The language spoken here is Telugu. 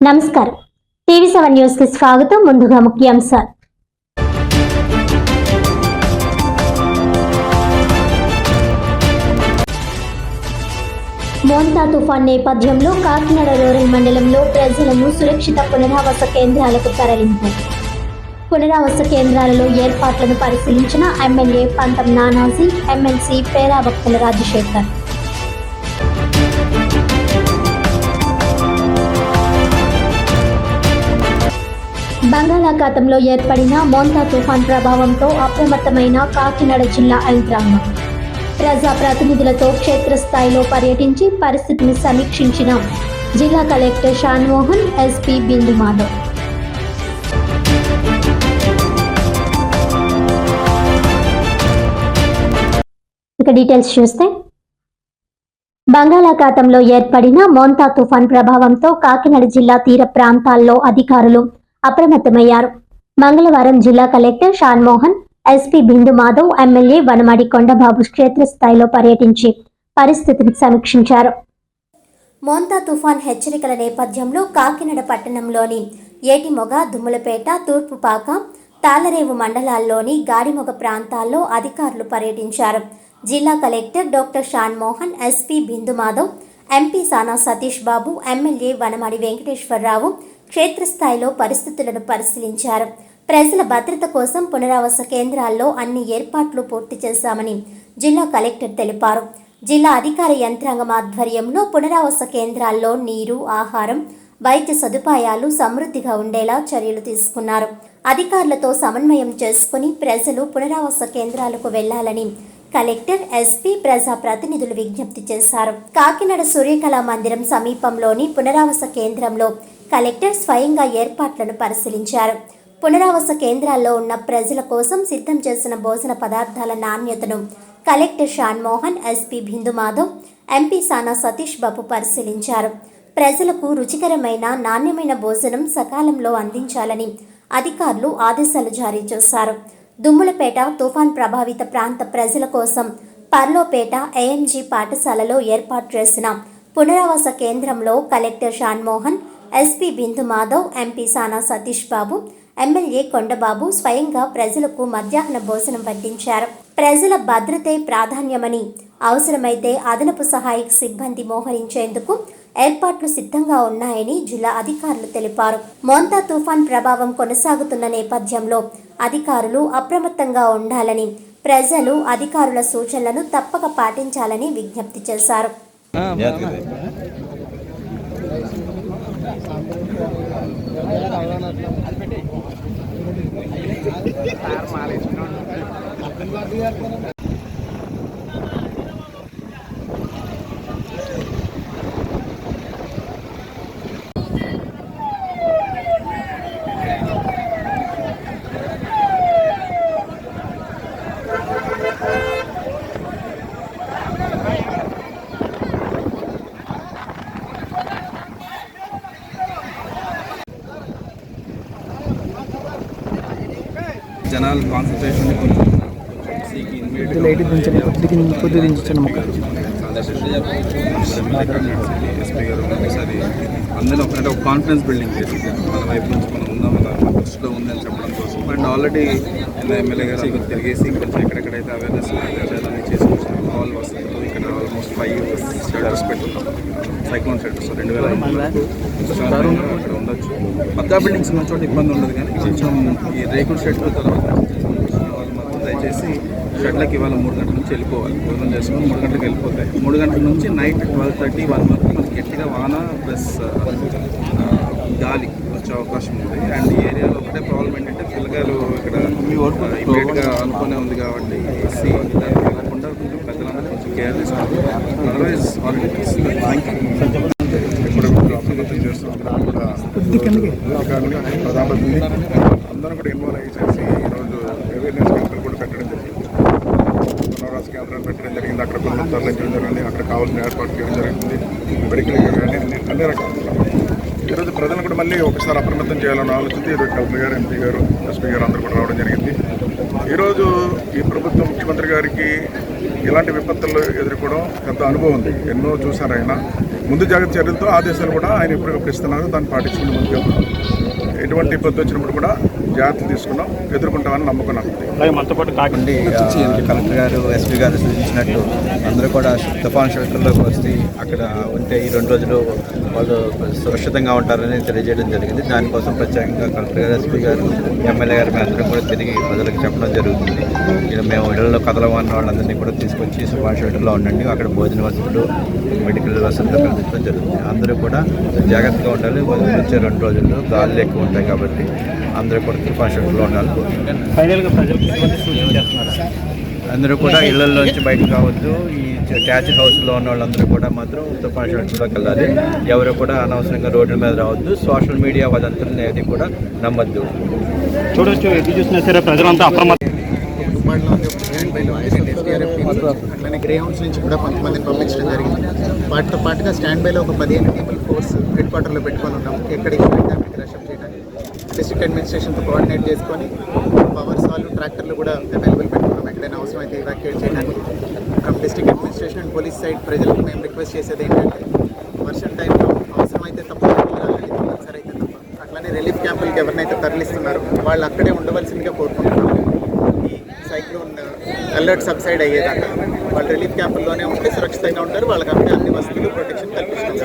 నమస్కారం. టీవీ సెవెన్ న్యూస్కి స్వాగతం. ముందుగా ముఖ్యాంశాలు. మోంతా తుఫాన్ నేపథ్యంలో కాకినాడ రూరల్ మండలంలో ప్రజలను సురక్షిత పునరావాస కేంద్రాలకు తరలింపు పునరావాస కేంద్రాలలో ఏర్పాట్లను పరిశీలించిన ఎమ్మెల్యే పంతం నానాజీ ఎమ్మెల్సీ పేరాభక్తుల రాజశేఖర్. బంగాళాఖాతంలో ఏర్పడిన మోంతా తుఫాన్ ప్రభావంతో అప్రమత్తమైన కాకినాడ జిల్లా యంత్రాంగం ప్రజా ప్రతినిధులతో క్షేత్రస్థాయిలో పర్యటించి పరిస్థితిని సమీక్షించిన జిల్లా కలెక్టర్ షాన్మోహన్ ఎస్పీ బిందు మాధవ్. ఇక డీటెయిల్స్ చూస్తే బంగాళాఖాతంలో ఏర్పడిన మోంతా తుఫాన్ ప్రభావంతో కాకినాడ జిల్లా తీర ప్రాంతాల్లో అధికారులు అప్రమత్తమయ్యారు. మంగళవారం జిల్లా collector Shanmohan SP Bindu Madhav MLA Vanamadi Kondababu క్షేత్రస్థాయిలో పర్యటించి పరిస్థితిని సమీక్షించారు. మోంతా తుఫాన్ హెచ్చరికల నేపథ్యంలో కాకినాడ పట్టణంలోని ఏటిమొగ దుమ్ములపేట తూర్పుపాక తాళరేవు మండలాల్లోని గాడిమొగ ప్రాంతాల్లో అధికారులు పర్యటించారు. జిల్లా collector doctor Shan Mohan SP Bindu Madhav MP Sana Satish Babu MLA Vanamadi Venkateswara Rao క్షేత్రస్థాయిలో పరిస్థితులను పరిశీలించారు. ప్రజల భద్రత కోసం పునరావాస కేంద్రాల్లో అన్ని ఏర్పాట్లు పూర్తి చేశామని జిల్లా కలెక్టర్ తెలిపారు. జిల్లా అధికార యంత్రాంగం ఆధ్వర్యంలో పునరావాస కేంద్రాల్లో నీరు ఆహారం వైద్య సదుపాయాలు సమృద్ధిగా ఉండేలా చర్యలు తీసుకున్నారు. అధికారులతో సమన్వయం చేసుకుని ప్రజలు పునరావాస కేంద్రాలకు వెళ్ళాలని కలెక్టర్ ఎస్పీ ప్రజా ప్రతినిధులు విజ్ఞప్తి చేశారు. కాకినాడ సూర్యకళా మందిరం సమీపంలోని పునరావాస కేంద్రంలో కలెక్టర్ స్వయంగా ఏర్పాట్లను పరిశీలించారు. పునరావాస కేంద్రాల్లో ఉన్న ప్రజల కోసం సిద్ధం చేసిన భోజన పదార్థాల నాణ్యతను collector Shan Mohan SP Bindu Madhav MP Sana Satish Babu పరిశీలించారు. ప్రజలకు రుచికరమైన నాణ్యమైన భోజనం సకాలంలో అందించాలని అధికారులు ఆదేశాలు జారీ చేశారు. దుమ్ములపేట తుఫాన్ ప్రభావిత ప్రాంత ప్రజల కోసం పర్లోపేట ఏఎంజీ పాఠశాలలో ఏర్పాటు చేసిన పునరావాస కేంద్రంలో collector Shanmohan SP Bindu Madhav MP Sana Satish Babu MLA Kondababu స్వయంగా ప్రజలకు మధ్యాహ్న భోజనం పట్టించారు ప్రజల భద్రతే ప్రాధాన్యమని అవసరమైతే అదనపు సహాయక సిబ్బంది మోహరించేందుకు ఏర్పాట్లు సిద్ధంగా ఉన్నాయని జిల్లా అధికారులు తెలిపారు. మోంతా తుఫాన్ ప్రభావం కొనసాగుతున్న నేపథ్యంలో అధికారులు అప్రమత్తంగా ఉండాలని ప్రజలు అధికారుల సూచనలను తప్పక పాటించాలని విజ్ఞప్తి చేశారు. జాగ్రత్త జనాలు కాన్సన్ట్రేషన్ కొంచెం సీకి లైట్ దించండి కొద్దిగా కొద్ది దించండి మొక్క ఎస్పీ అందరూ ఒకటే ఒక కాన్ఫిడెన్స్ బిల్డింగ్ చేసి మన వైపు నుంచి మనం ఉందాం మన దృష్టిలో ఉందని చెప్పడం కోసం అండ్ ఆల్రెడీ ఎమ్మెల్యే గారు అందరూ తిరిగేసి కొంచెం ఎక్కడెక్కడైతే అవేర్నెస్ చేయాలని చేసి ఆల్ వస్తుంది ఇక్కడ ఆల్మోస్ట్ ఫైవ్ షెల్టర్స్ పెట్టున్నాం సైక్లోన్ షెల్టర్స్ రెండు వేల ఐదు అక్కడ ఉండొచ్చు పక్కా బిల్డింగ్స్ ఉన్న చోట ఇబ్బంది ఉండదు కానీ కొంచెం ఈ రేకుల షెడ్ తర్వాత దయచేసి షెడ్లకి ఇవాళ మూడు గంటల నుంచి వెళ్ళిపోవాలి. భోజనం చేసుకొని మూడు గంటలకు వెళ్ళిపోతాయి. మూడు గంటల నుంచి నైట్ ట్వెల్వ్ థర్టీ వన్ వరకు మనకి గట్టిగా వాన ప్లస్ గాలి వచ్చే అవకాశం ఉంది. అండ్ ఈ ఏరియాలో ఒకటే ప్రాబ్లం ఏంటంటే పిల్లగాలు ఇక్కడ ఇమీడియట్గా అనుకునే ఉంది కాబట్టి ఏసీ దానికి వెళ్ళకుండా కొంచెం పెద్దలందరూ కొంచెం కేర్ తీసుకోవాలి అదర్వైజ్ థ్యాంక్ యూ ఇప్పుడు చేస్తున్నాం. కూడా ప్రధానమంత్రి అందరూ కూడా ఇన్వాల్వ్ అయ్యి చేసి ఈరోజు అవేర్నెస్ క్యాంపులు కూడా పెట్టడం జరిగింది పునరావాస కేంద్రాలు పెట్టడం జరిగింది అక్కడ కొన్ని తరలించడం జరిగింది అక్కడ కావాల్సిన ఏర్పాటు చేయడం జరిగింది మెడికల్ కానీ అన్ని అన్ని రకాల ఈరోజు ప్రజలను కూడా మళ్ళీ ఒకసారి అప్రమత్తం చేయాలని ఆలోచించి ఈరోజు కలెక్టర్ గారు ఎంపీ గారు ఎస్పీ గారు అందరూ కూడా రావడం జరిగింది. ఈరోజు ఈ ప్రభుత్వం ముఖ్యమంత్రి గారికి ఇలాంటి విపత్తులు ఎదుర్కోవడం పెద్ద అనుభవం ఉంది. ఎన్నో చూశారు ఆయన. ముందు జాగ్రత్త చర్యలతో ఆదేశాలు కూడా ఆయన ఎప్పటికప్పుడు ఇస్తున్నారు దాన్ని పాటించుకుని ముందుకు ఎటువంటి ఇబ్బంది వచ్చినప్పుడు కూడా జాగ్రత్తలు తీసుకున్నాం ఎదుర్కొంటామని నమ్మకం ఆ, కలెక్టర్ గారు ఎస్పీ గారు సూచించినట్టు అందరూ కూడా తుఫాన్ షెల్టర్లోకి వస్తే అక్కడ ఉంటే ఈ రెండు రోజులు వాళ్ళు సురక్షితంగా ఉంటారని తెలియజేయడం జరిగింది. దానికోసం ప్రత్యేకంగా కలెక్టర్ గారు ఎస్పీ గారు ఎమ్మెల్యే గారు అందరం కూడా తిరిగి ప్రజలకు చెప్పడం జరుగుతుంది. ఇక మేము ఇళ్ళలో కదలమన్న వాళ్ళందరినీ కూడా తీసుకొచ్చి తుఫాన్ షెల్టర్లో ఉండండి. అక్కడ భోజన వసతులు మెడికల్ వసతులు కల్పించడం జరుగుతుంది. అందరూ కూడా జాగ్రత్తగా ఉండాలి. వచ్చే రెండు రోజుల్లో గాలులు ఎక్కువ ఉంటాయి కాబట్టి అందరూ కూడా తుఫాన్ షెల్టర్లో ఉండాలి. ఫైనల్గా ప్రజలకు అందరూ కూడా ఇళ్ళలోంచి బయటకు రావద్దు. ఈ ట్యాచ్ హౌస్లో ఉన్న వాళ్ళందరూ కూడా మాత్రం తుఫాన్ షెల్టర్లోకి వెళ్ళాలి. ఎవరు కూడా అనవసరంగా రోడ్ల మీద రావద్దు. సోషల్ మీడియా వదంతులని ఏది కూడా నమ్మద్దు. చూడొచ్చు ఎటు చూసినా సరే ప్రజలంతా అప్రమత్తం అట్లానే గ్రే హౌన్స్ నుంచి కూడా కొంతమందిని పంపించడం జరిగింది. వాటితో పాటుగా స్టాండ్ బైలో ఒక పదిహేను టీముల ఫోర్స్ హెడ్ క్వార్టర్లో పెట్టుకొని ఉన్నాం. ఎక్కడికి రషప్ చేయడానికి. డిస్ట్రిక్ట్ అడ్మినిస్ట్రేషన్తో కోఆర్డినేట్ చేసుకొని పవర్స్ వాళ్ళు ట్రాక్టర్లు కూడా అవైలబుల్ పెట్టుకున్నాం. ఎక్కడైనా అవసరం అయితే ఇవాక్యుయేట్ చేయడానికి from district station and police side ప్రజలకు మేము రిక్వెస్ట్ చేసేది ఏంటంటే వర్షం టైంలో అవసరమైతే తప్ప సరే అయితే తప్ప. అట్లానే రిలీఫ్ క్యాంపులకి ఎవరినైతే తరలిస్తున్నారో వాళ్ళు అక్కడే ఉండవలసిందిగా కోరుకుంటున్నాం ఈ సైక్లోన్ అలర్ట్ సబ్సైడ్ అయ్యేదాకా వాళ్ళు రిలీఫ్ క్యాంపుల్లోనే ఉంటే సురక్షితంగా ఉంటారు. వాళ్ళకి అక్కడే అన్ని వసతులు ప్రొటెక్షన్ కల్పించడం